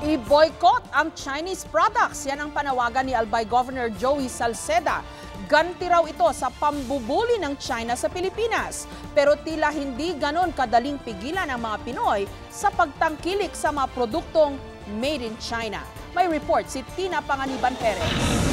I-boycott ang Chinese products. Yan ang panawagan ni Albay Governor Joey Salceda. Ganti raw ito sa pambubuli ng China sa Pilipinas. Pero tila hindi ganon kadaling pigilan ang mga Pinoy sa pagtangkilik sa mga produktong made in China. May report si Tina Panganiban Perez.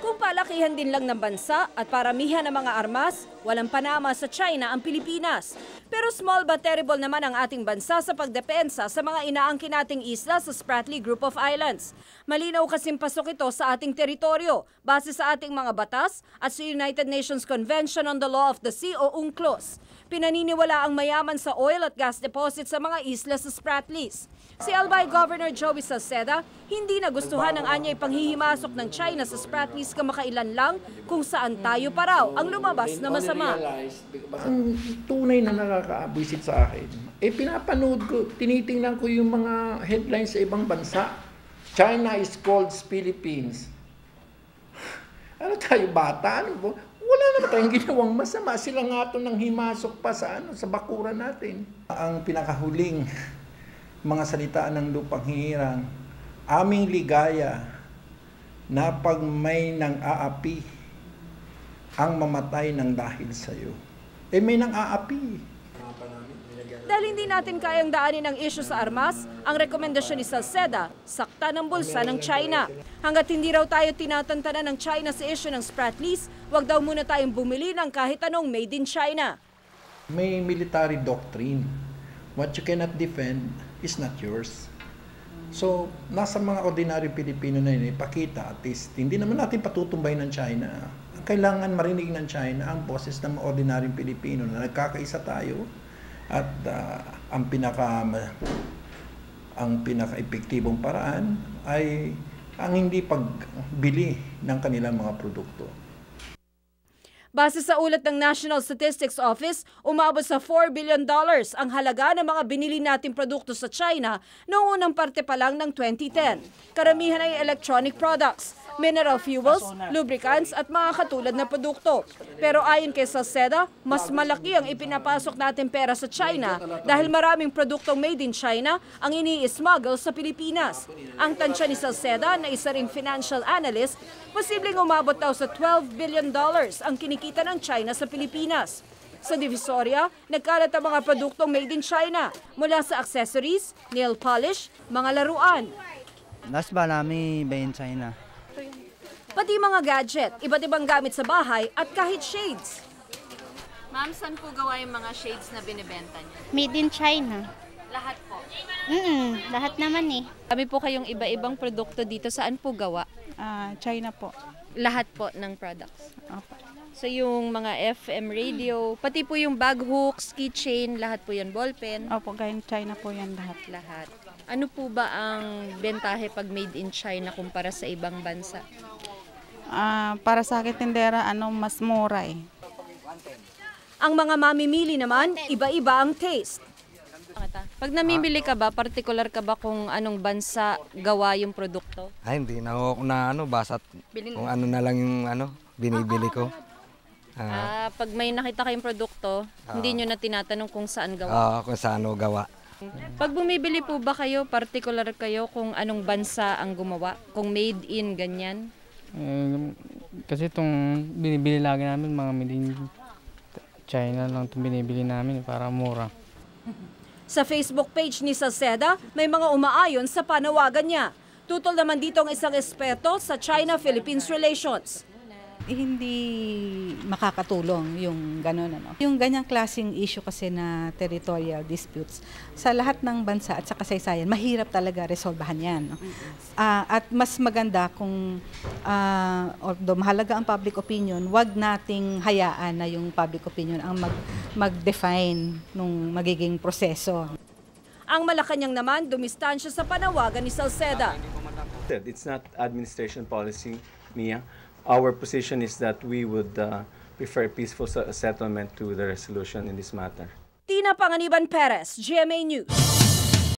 Kung palakihan din lang ng bansa at paramihan ng mga armas, walang panama sa China ang Pilipinas. Pero small but terrible naman ang ating bansa sa pagdepensa sa mga inaangkin nating isla sa Spratly Group of Islands. Malinaw kasing pasok ito sa ating teritoryo base sa ating mga batas at sa United Nations Convention on the Law of the Sea o UNCLOS. Pinaniniwala ang mayaman sa oil at gas deposits sa mga isla sa Spratlys. Si Albay Governor Joey Salceda hindi nagustuhan ang anyay panghihimasok ng China sa Spratlys kamakailan lang kung saan tayo pa raw ang lumabas na masama. Ang tunay na nakakaabwisit sa akin, eh pinapanood ko, tinitingnan ko yung mga headlines sa ibang bansa. China is called Philippines. Ano tayo bata? Ano po? Wala naman tayong ginawang masama. Sila nga ito nang himasok pa sa, ano, sa bakura natin. Ang pinakahuling mga salita ng lupang hihirang, aming ligaya na pag may nang aapi ang mamatay ng dahil sa iyo. Eh may nang aapi. Dahil hindi natin kayang daanin ang issue sa armas, ang rekomendasyon ni Salceda, sakta ng bulsa ng China. Hanggat hindi raw tayo tinatantanan ng China sa issue ng Spratlys, wag daw muna tayong bumili ng kahit anong made in China. May military doctrine. What you cannot defend is not yours. So, nasa mga ordinary Pilipino na yun, ipakita at least, hindi naman natin patutumbay ng China. Kailangan marinig ng China ang boses ng mga ordinaryong Pilipino na nagkakaisa tayo at ah, ang pinaka ang pinaka-epektibong paraan ay ang hindi pagbili ng kanilang mga produkto. Base sa ulat ng National Statistics Office, umabot sa 4 billion dollars ang halaga ng mga binili nating produkto sa China noong unang parte pa lang ng 2010. Karamihan ay electronic products, mineral fuels, lubricants at mga katulad na produkto. Pero ayon kay Salceda, mas malaki ang ipinapasok natin pera sa China dahil maraming produktong made in China ang ini-smuggle sa Pilipinas. Ang tansya ni Salceda na isa ring financial analyst, posibleng umabot daw sa 12 billion dollars ang kinikita ng China sa Pilipinas. Sa Divisoria, nagkalat ang mga produktong made in China mula sa accessories, nail polish, mga laruan, Nas ba namin ba in China? Pati mga gadget, iba't ibang gamit sa bahay at kahit shades. Ma'am, saan po gawa yung mga shades na binibenta niyo? Made in China. Lahat po. Mm lahat naman eh. Kami po kayong iba-ibang produkto dito. Saan po gawa? Ah, China po. Lahat po ng products. Opo. So yung mga FM radio, pati po yung bag hooks, keychain, lahat po yan, ballpen, Opo, galing China po yan lahat. lahat. Ano po ba ang bentahe pag made in China kumpara sa ibang bansa? Ah, para sa akin tindera, ano, mas mura eh. Ang mga mamimili naman, iba-iba ang taste. Pag namimili ka ba, particular ka ba kung anong bansa gawa yung produkto? Ay, hindi na ako na ano, basta kung ano na lang yung ano, binibili ko. Ah, Ah, pag may nakita kayong produkto, hindi nyo na tinatanong kung saan gawa. ah, kung saan gawa. Pag bumibili po ba kayo, particular kayo kung anong bansa ang gumawa? Kung made in, ganyan? Eh, kasi itong binibili lagi namin, mga in China lang itong binibili namin eh, para mura. Sa Facebook page ni Salceda, may mga umaayon sa panawagan niya. Tutol naman dito ang isang eksperto sa China-Philippines relations. Hindi makakatulong yung gano'n. Ano. Yung ganyang klaseng issue kasi na territorial disputes, sa lahat ng bansa at sa kasaysayan, mahirap talaga resolbahan yan. No? Ah, at mas maganda kung, ah, although mahalaga ang public opinion, wag nating hayaan na yung public opinion ang mag, mag-define nung magiging proseso. Ang Malacanang naman, dumistansya sa panawagan ni Salceda. It's not administration policy, Mia. Our position is that we would uh, prefer peaceful se- settlement to the resolution in this matter. Tina Panganiban Perez, GMA News.